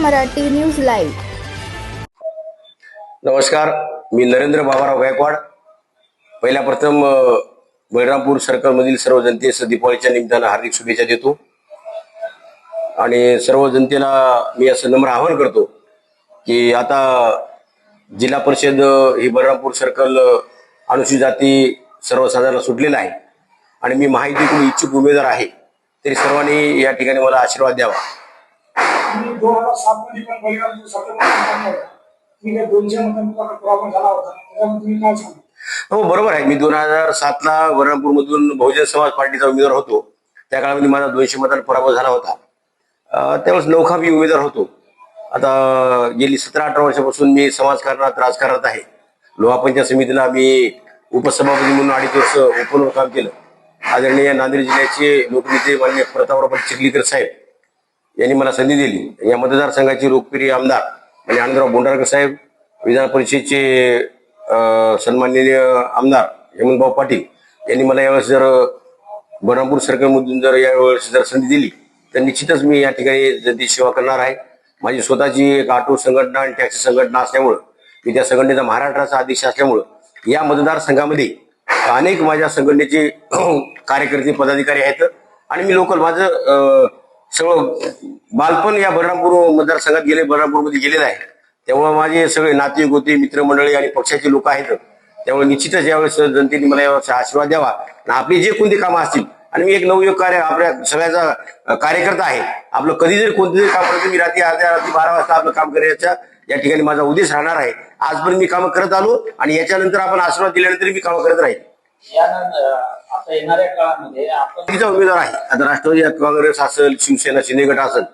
Marathi news live. नमस्कार मी नरेंद्र बाबाराव गायकवाड. पहिल्या प्रथम बैरामपूर सर्कल सर्कलमधील सर्व जनतेस दीपावलीच्या निमित्तानं हार्दिक शुभेच्छा देतो. आणि सर्व जनतेला मी असं नम्र आवाहन करतो की आता जिल्हा परिषद ही बळीरामपूर सर्कल अनुसूचित जाती सर्वसाधारण सुटलेला आहे. आणि मी माहिती इच्छुक उमेदवार आहे तरी सर्वांनी या ठिकाणी मला आशीर्वाद द्यावा. मी दोन हजार सात मध्ये पण बळीरामपूर सत्तर मी काय दोनशे मतांचा प्रॉब्लेम झाला होता. त्याच्यामध्ये तुम्ही काय सांगा हो बरोबर आहे. मी दोन हजार सातला वरणपूरमधून बहुजन समाज पार्टीचा उमेदवार होतो. त्या काळामध्ये माझा दोनशे मतांना पराभव झाला होता. त्यावेळेस नौखा मी उमेदवार होतो. आता गेली सतरा अठरा वर्षापासून मी समाजकारणात राजकारणात आहे. लोहा पंचायत समितीला मी उपसभापती म्हणून अडीच वर्ष ओपनवर काम केलं. आदरणीय नांदेड जिल्ह्याचे लोकनेते मान्य प्रतापराव चिखलीकर साहेब. यांनी मला संधी दिली. या मतदारसंघाचे लोकप्रिय आमदार म्हणजे आनंदराव बोंडारकर साहेब विधान परिषदेचे सन्माननीय आमदार हेमंतभाऊ पाटील यांनी मला यावेळेस जर बळरामपूर सर्कलमधून जर यावेळेस जर संधी दिली तर निश्चितच मी या ठिकाणी जनतेची सेवा करणार आहे. माझी स्वतःची एक ऑटो संघटना आणि टॅक्सी संघटना असल्यामुळं मी त्या संघटनेचा महाराष्ट्राचा अध्यक्ष असल्यामुळं या मतदारसंघामध्ये अनेक माझ्या संघटनेचे कार्यकर्ते पदाधिकारी आहेत. आणि मी लोकल माझं सगळं बालपण या बलरामपूर मतदारसंघात गेले बलरामपूरमध्ये गेलेलं आहे. त्यामुळे माझे सगळे नाते होते मित्रमंडळी आणि पक्षाचे लोक आहेत. त्यामुळे निश्चितच यावेळेस जनतेने मला यावेळेस आशीर्वाद द्यावा. आणि आपली जे कोणती कामं असतील आणि मी एक नवयुग कार्य आपल्या सगळ्याचा कार्यकर्ता आहे. आपलं कधी जरी कोणतं जरी काम करतो मी रात्री अर्ध्या रात्री बारा वाजता आपलं काम करायचा या ठिकाणी माझा उद्देश राहणार आहे. आजपर्यंत मी कामं करत आलो आणि याच्यानंतर आपण आशीर्वाद दिल्यानंतर मी कामं करत राहील. आता येणाऱ्या काळामध्ये आपण तिचा उमेदवार आहे. आता राष्ट्रवादी काँग्रेस असेल शिवसेना सिनेगट असेल.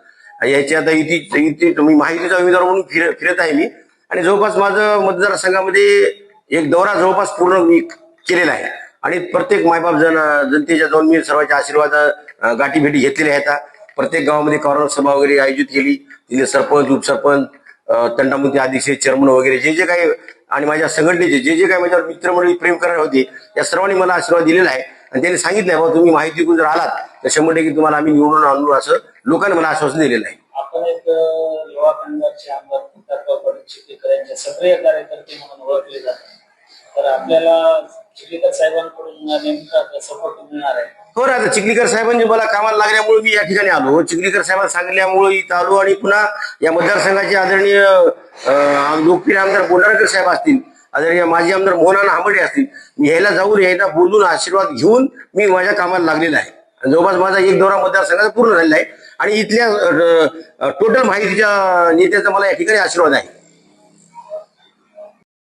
याची आता इथे इथे तुम्ही माहितीचा उमेदवार म्हणून फिर फिरत आहे मी. आणि जवळपास माझं मतदारसंघामध्ये एक दौरा जवळपास पूर्ण मी केलेला आहे. आणि प्रत्येक मायबाप जन जनतेच्या जाऊन मी सर्वांच्या आशीर्वाद गाठी भेटी घेतलेल्या आहेत. प्रत्येक गावामध्ये कॉर्नर सभा वगैरे आयोजित केली. तिथे सरपंच उपसरपंच अं, तंटामुक्ती अध्यक्ष चेअरमन वगैरे जे जे काही आणि माझ्या संघटनेचे जे जे काही माझ्यावर मित्रमंडळी प्रेम करणार होते त्या सर्वांनी मला आशीर्वाद दिलेला आहे. आणि त्यांनी सांगितलं बाबा तुम्ही माहिती करून जर आलात तर शंभर टक्के तुम्हाला आम्ही निवडून आणू असं लोकांनी मला आश्वासन दिलेलं आहे. आपण एक युवा कामगारचे आमदार चिखलीकर यांचे सक्रिय कार्यकर्ते म्हणून ओळखले जातात. तर आपल्याला चिखलीकर साहेबांकडून नेमका सपोर्ट मिळणार आहे. हो राजा चिखलीकर साहेबांनी मला कामाला लागल्यामुळे मी या ठिकाणी आलो. चिखलीकर साहेबांना सांगितल्यामुळे इथं आलो आणि पुन्हा या मतदारसंघाचे आदरणीय लोकप्रिय आमदार बोंडारकर साहेब असतील आदरणीय माजी आमदार मोहनाना हांबडे असतील मी यायला जाऊन यायला बोलून आशीर्वाद घेऊन मी माझ्या कामाला लागलेला आहे. जवळपास माझा एक दौरा मतदारसंघाचा पूर्ण झालेला आहे. आणि इथल्या टोटल माहितीच्या नेत्याचा मला या ठिकाणी आशीर्वाद आहे.